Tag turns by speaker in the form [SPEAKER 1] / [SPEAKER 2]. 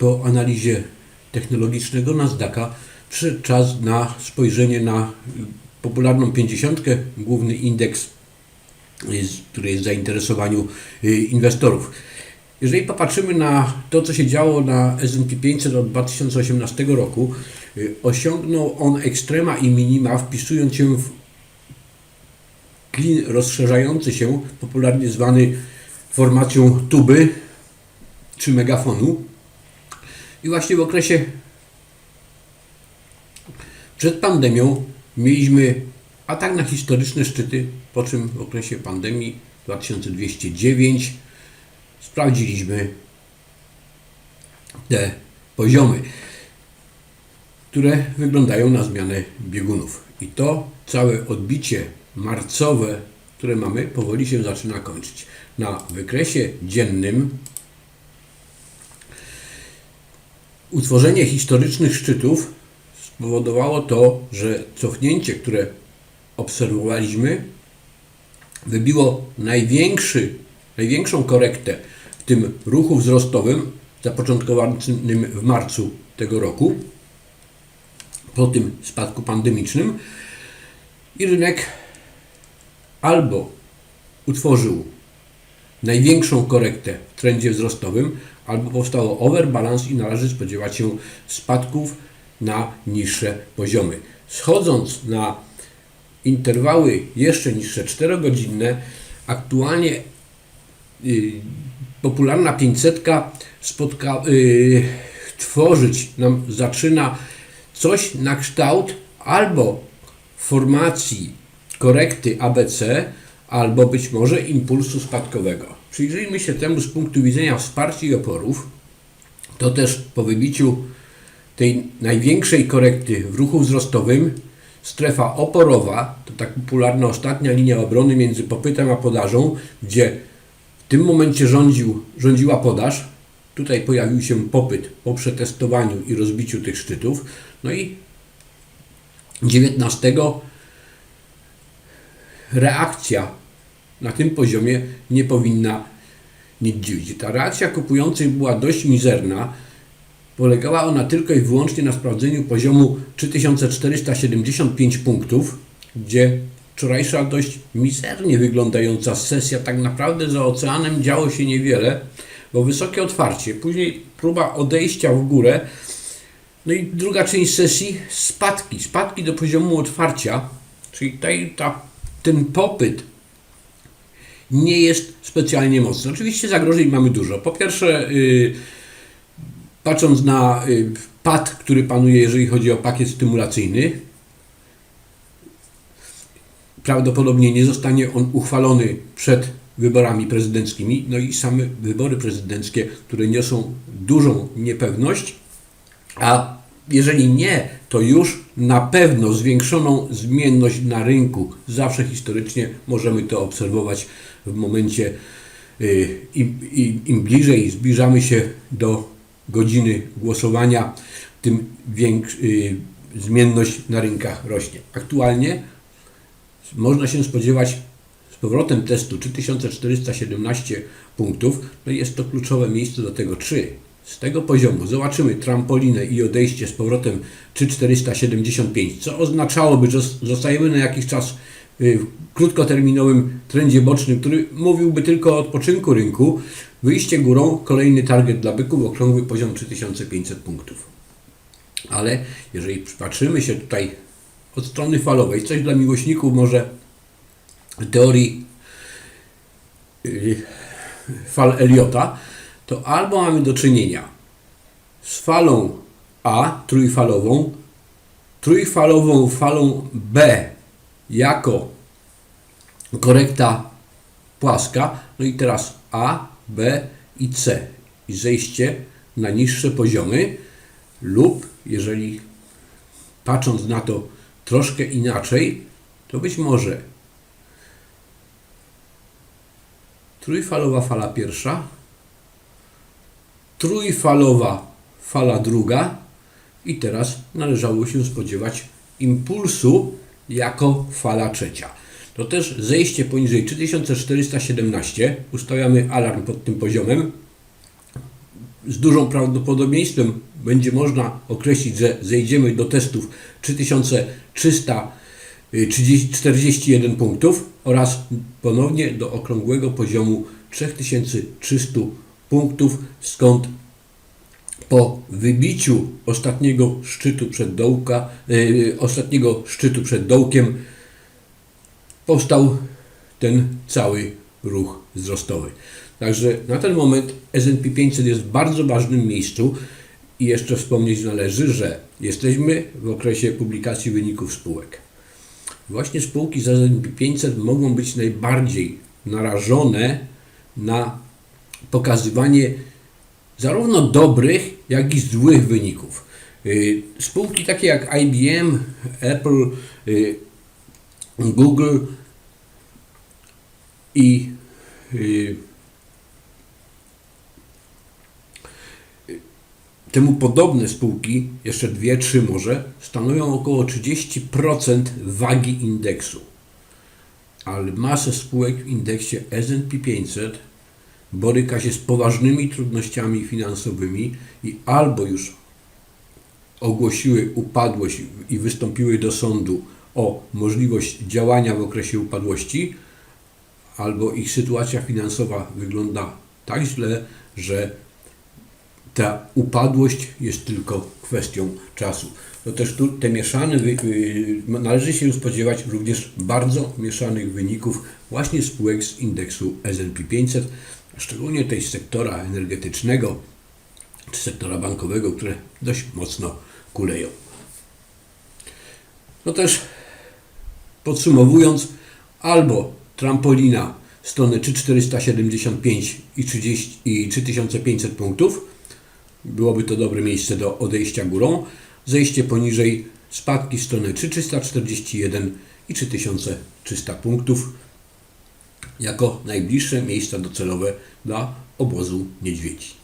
[SPEAKER 1] po analizie technologicznego Nasdaqa przyszedł czas na spojrzenie na popularną 50, główny indeks, y, który jest w zainteresowaniu y, inwestorów. Jeżeli popatrzymy na to, co się działo na S&P 500 od 2018 roku, y, osiągnął on ekstrema i minima, wpisując się w klin rozszerzający się, popularnie zwany formacją tuby czy megafonu. I właśnie w okresie przed pandemią mieliśmy atak na historyczne szczyty, po czym w okresie pandemii 2209 sprawdziliśmy te poziomy, które wyglądają na zmianę biegunów. I to całe odbicie marcowe, które mamy, powoli się zaczyna kończyć. Na wykresie dziennym utworzenie historycznych szczytów spowodowało to, że cofnięcie, które obserwowaliśmy, wybiło największy, największą korektę w tym ruchu wzrostowym zapoczątkowanym w marcu tego roku, po tym spadku pandemicznym i rynek albo utworzył największą korektę w trendzie wzrostowym, albo powstało overbalance i należy spodziewać się spadków na niższe poziomy. Schodząc na interwały jeszcze niższe 4-godzinne, aktualnie y, popularna 500 spotka, y, tworzyć nam zaczyna coś na kształt albo formacji korekty ABC, albo być może impulsu spadkowego. Przyjrzyjmy się temu z punktu widzenia wsparcia i oporów. To też po wybiciu tej największej korekty w ruchu wzrostowym strefa oporowa, to tak popularna ostatnia linia obrony między popytem a podażą, gdzie w tym momencie rządził, rządziła podaż. Tutaj pojawił się popyt po przetestowaniu i rozbiciu tych szczytów. No i 19 reakcja na tym poziomie nie powinna nic dziwić. Ta reakcja kupujących była dość mizerna. Polegała ona tylko i wyłącznie na sprawdzeniu poziomu 3475 punktów, gdzie wczorajsza dość mizernie wyglądająca sesja, tak naprawdę za oceanem działo się niewiele, bo wysokie otwarcie, później próba odejścia w górę, no i druga część sesji spadki, spadki do poziomu otwarcia, czyli tutaj ta, ten popyt nie jest specjalnie mocny. Oczywiście zagrożeń mamy dużo. Po pierwsze, yy, patrząc na y, pad, który panuje, jeżeli chodzi o pakiet stymulacyjny, prawdopodobnie nie zostanie on uchwalony przed wyborami prezydenckimi. No i same wybory prezydenckie, które niosą dużą niepewność, a jeżeli nie, to już na pewno zwiększoną zmienność na rynku. Zawsze historycznie możemy to obserwować w momencie, y, im, im, im bliżej zbliżamy się do godziny głosowania, tym y, zmienność na rynkach rośnie. Aktualnie można się spodziewać z powrotem testu 3417 punktów. No jest to kluczowe miejsce do tego, czy z tego poziomu zobaczymy trampolinę i odejście z powrotem 3475, co oznaczałoby, że zostajemy na jakiś czas y, w krótkoterminowym trendzie bocznym, który mówiłby tylko o odpoczynku rynku, wyjście górą, kolejny target dla byków, okrągły poziom 3500 punktów. Ale jeżeli przypatrzymy się tutaj od strony falowej, coś dla miłośników może teorii yy, fal Eliota, to albo mamy do czynienia z falą A, trójfalową, trójfalową falą B jako korekta płaska, no i teraz A, B i C. I zejście na niższe poziomy lub jeżeli patrząc na to troszkę inaczej, to być może trójfalowa fala pierwsza, trójfalowa fala druga. I teraz należało się spodziewać impulsu jako fala trzecia. To też zejście poniżej 3417, ustawiamy alarm pod tym poziomem, z dużą prawdopodobieństwem będzie można określić, że zejdziemy do testów 3341 punktów oraz ponownie do okrągłego poziomu 3300 punktów, skąd po wybiciu ostatniego szczytu przed dołka, yy, ostatniego szczytu przed dołkiem powstał ten cały ruch wzrostowy. Także na ten moment S&P 500 jest w bardzo ważnym miejscu i jeszcze wspomnieć należy, że jesteśmy w okresie publikacji wyników spółek. Właśnie spółki z S&P 500 mogą być najbardziej narażone na pokazywanie zarówno dobrych, jak i złych wyników. Y, Spółki takie jak IBM, Apple, y, Google i y, temu podobne spółki, jeszcze dwie, trzy może, stanowią około 30% wagi indeksu. Ale masę spółek w indeksie S&P 500 boryka się z poważnymi trudnościami finansowymi i albo już ogłosiły upadłość i wystąpiły do sądu o możliwość działania w okresie upadłości, albo ich sytuacja finansowa wygląda tak źle, że ta upadłość jest tylko kwestią czasu. To też tu te mieszane, y, należy się spodziewać również bardzo mieszanych wyników właśnie spółek z indeksu S&P 500, szczególnie tej sektora energetycznego czy sektora bankowego, które dość mocno kuleją. No też podsumowując, albo trampolina strony 3475 i, 30, i 3500 punktów, byłoby to dobre miejsce do odejścia górą, zejście poniżej spadki w stronę 3341 i 3300 punktów jako najbliższe miejsca docelowe dla obozu niedźwiedzi.